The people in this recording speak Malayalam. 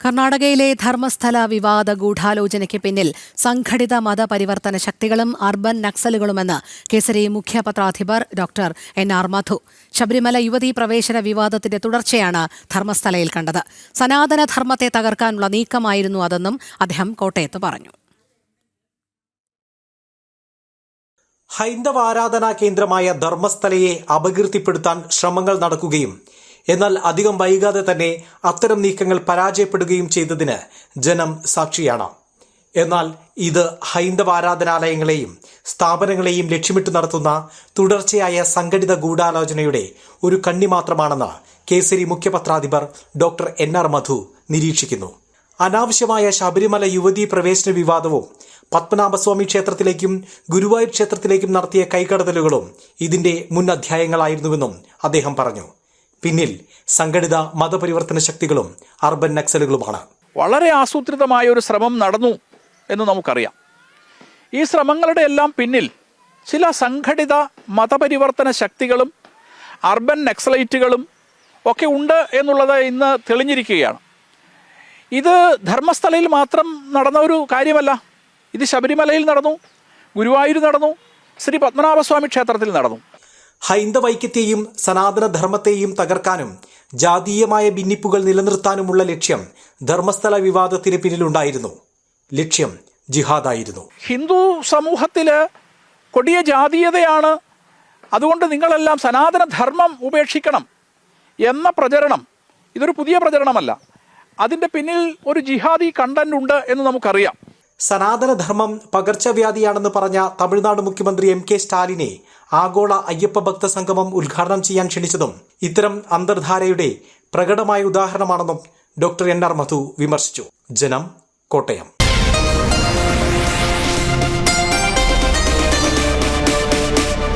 കർണാടകയിലെ ധർമ്മസ്ഥല വിവാദ ഗൂഢാലോചനയ്ക്ക് പിന്നിൽ സംഘടിത മതപരിവർത്തന ശക്തികളും അർബൻ നക്സലുകളുമെന്ന് കേസരി മുഖ്യ പത്രാധിപർ doctor N R Madhu. Sabarimala യുവതീ പ്രവേശന വിവാദത്തിന്റെ തുടർച്ചയാണ് ധർമ്മസ്ഥലയിൽ കണ്ടത്. സനാതന ധർമ്മത്തെ തകർക്കാനുള്ള നീക്കമായിരുന്നു അതെന്നും അദ്ദേഹം കോട്ടയത്ത് പറഞ്ഞു. ഹൈന്ദവ ആരാധനാ കേന്ദ്രമായ ധർമ്മസ്ഥലയെ അപകീർത്തിപ്പെടുത്താൻ ശ്രമങ്ങൾ നടക്കുകയും എന്നാൽ അധികം വൈകാതെ തന്നെ അത്തരം നീക്കങ്ങൾ പരാജയപ്പെടുകയും ചെയ്തതിന് ജനം സാക്ഷിയാണ്. എന്നാൽ ഇത് ഹൈന്ദവ ആരാധനാലയങ്ങളെയും സ്ഥാപനങ്ങളെയും ലക്ഷ്യമിട്ട് നടത്തുന്ന തുടർച്ചയായ സംഘടിത ഗൂഢാലോചനയുടെ ഒരു കണ്ണി മാത്രമാണെന്ന് കേസരി മുഖ്യപത്രാധിപർ ഡോക്ടർ എൻ ആർ മധു നിരീക്ഷിക്കുന്നു. അനാവശ്യമായ ശബരിമല യുവതീ പ്രവേശന വിവാദവും പത്മനാഭസ്വാമി ക്ഷേത്രത്തിലേക്കും ഗുരുവായൂർ ക്ഷേത്രത്തിലേക്കും നടത്തിയ കൈകടത്തലുകളും ഇതിന്റെ മുൻ അധ്യായങ്ങളായിരുന്നുവെന്നും അദ്ദേഹം പറഞ്ഞു. പിന്നിൽ സംഘടിത മതപരിവർത്തന ശക്തികളും അർബൻ നക്സലുകളുമാണ്. വളരെ ആസൂത്രിതമായ ഒരു ശ്രമം നടന്നു എന്ന് നമുക്കറിയാം. ഈ ശ്രമങ്ങളുടെ എല്ലാം പിന്നിൽ ചില സംഘടിത മതപരിവർത്തന ശക്തികളും അർബൻ നക്സലൈറ്റുകളും ഒക്കെ ഉണ്ട് എന്നുള്ളത് ഇന്ന് തെളിഞ്ഞിരിക്കുകയാണ്. ഇത് ധർമ്മസ്ഥലയിൽ മാത്രം നടന്ന ഒരു കാര്യമല്ല. ഇത് ശബരിമലയിൽ നടന്നു ഗുരുവായൂർ നടന്നു ശ്രീ പത്മനാഭസ്വാമി ക്ഷേത്രത്തിൽ നടന്നു. ഹൈന്ദവ സനാതനധർമ്മത്തെയും സനാതന ധർമ്മത്തെയും തകർക്കാനും ജാതീയമായ ഭിന്നിപ്പുകൾ നിലനിർത്താനുമുള്ള ലക്ഷ്യം ധർമ്മസ്ഥല വിവാദത്തിന് പിന്നിലുണ്ടായിരുന്നു. ലക്ഷ്യം ജിഹാദായിരുന്നു. ഹിന്ദു സമൂഹത്തിൽ കൊടിയ ജാതീയതയാണ്. അതുകൊണ്ട് നിങ്ങളെല്ലാം സനാതനധർമ്മം ഉപേക്ഷിക്കണം എന്ന പ്രചരണം. ഇതൊരു പുതിയ പ്രചരണമല്ല. അതിന്റെ പിന്നിൽ ഒരു ജിഹാദി കണ്ടന്റ് ഉണ്ട് എന്ന് നമുക്കറിയാം. സനാതനധർമ്മം പകർച്ചവ്യാധിയാണെന്ന് പറഞ്ഞ തമിഴ്നാട് മുഖ്യമന്ത്രി എം കെ സ്റ്റാലിനെ ആഗോള അയ്യപ്പ ഭക്ത സംഗമം ഉദ്ഘാടനം ചെയ്യാൻ ക്ഷണിച്ചതും ഇത്തരം അന്തർധാരയുടെ പ്രകടമായ ഉദാഹരണമാണെന്നും ഡോക്ടർ എൻ ആർ മധു വിമർശിച്ചു. ജനം കോട്ടയം.